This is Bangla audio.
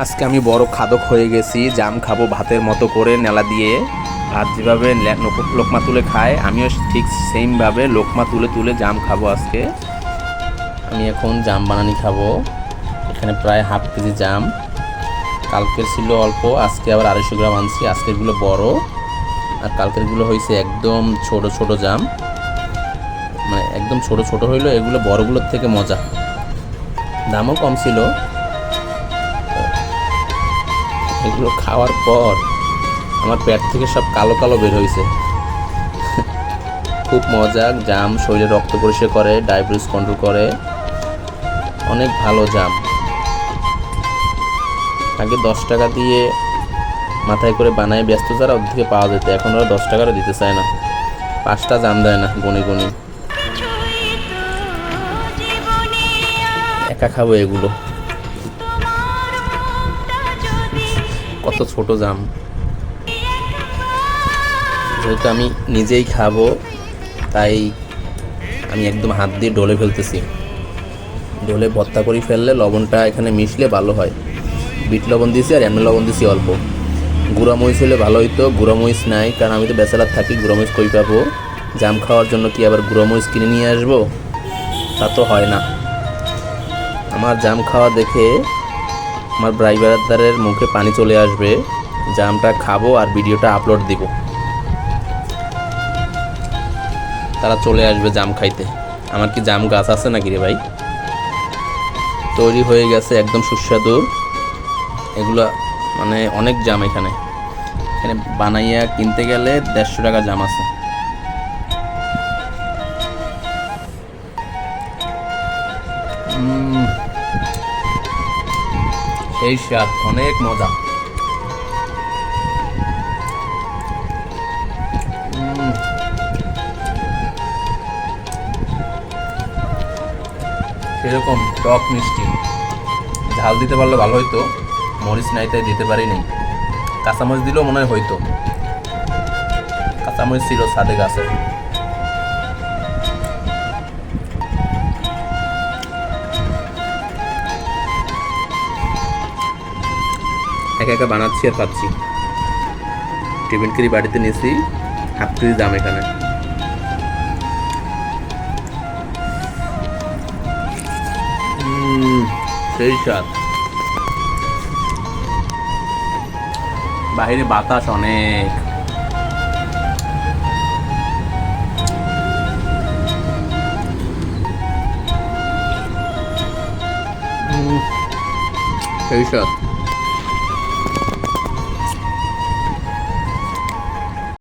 আজকে আমি বড় খাদক হয়ে গেছি, জাম খাব ভাতের মতো করে নেলা দিয়ে। আর যেভাবে লোক- লোকমা তুলে খায়, আমিও ঠিক সেমভাবে লোকমা তুলে তুলে জাম খাব আজকে। আমি এখন জাম বানানি খাব। এখানে প্রায় হাফ কেজি জাম। কালকের ছিল অল্প, আজকে আবার আড়াইশো গ্রাম আনছি, আজকেরগুলো বড়। আর কালকেরগুলো হয়েছে একদম ছোট ছোট জাম। মানে একদম ছোট ছোট হইল, এগুলো বড়গুলোর থেকে মজা। দামও কম ছিল। এগুলো খাওয়ার পর আমার পেট থেকে সব কালো কালো বের হয়েছে। খুব মজা, জাম, শরীরে রক্ত পরিষ্কার করে, ডায়াবেটিস কন্ট্রোল করে। অনেক ভালো জাম। আগে দশ টাকা দিয়ে মাথায় করে বানায় ব্যস্ত যারা ওর থেকে পাওয়া যেত। এখন ওরা দশ টাকারও দিতে চায় না। পাঁচটা জাম দেয় না, গনি গনি। একা খাব এগুলো। কত ছোট জাম। যেহেতু আমি নিজেই খাব, তাই আমি একদম হাত দিয়ে ডলে ফেলতেছি। ডলে ভর্তা করে ফেললে লবণটা এখানে মিশলে ভালো হয়। বিট লবণ দিয়েছি আর এমনি লবণ দিয়েছি অল্প। গুঁড়া মরিচ হলে ভালো হইতো গুঁড়া মরিচ নাই, কারণ আমি তো বেচালার থাকি গুঁড়া মরিচ কই পাবো? জাম খাওয়ার জন্য কি আবার গুঁড়া মরিচ কিনে নিয়ে আসব? তা তো হয় না। আমার জাম খাওয়া দেখে আমার ড্রাইভারদারের মুখে পানি চলে আসবে জামটা খাব আর ভিডিওটা আপলোড দিব। তারা চলে আসবে জাম খাইতে। আমার কি জাম গাছ আছে নাকি রে ভাই? তৈরি হয়ে গেছে একদম সুস্বাদু। এগুলা মানে অনেক জাম এখানে। এখানে বানাইয়া কিনতে গেলে দেড়শো টাকা জাম আছে। সেই স্বাদ অনেক মজা। সেরকম টক মিষ্টি। ঝাল দিতে পারলে ভালো হইতো, মরিচ নাই তাই দিতে পারিনি কাঁচামরিচ দিলেও মনে হয় হইতো। কাঁচামরিচ ছিল সাদে গাছের একা একা বানাচ্ছি আর খাচ্ছি। টিফিন কেরি বাড়িতে নিয়েছি, হাফ কেজি দাম এখানে। সেই স্বাদ। বাইরে বাতাস অনেক। সেই স্বাদ।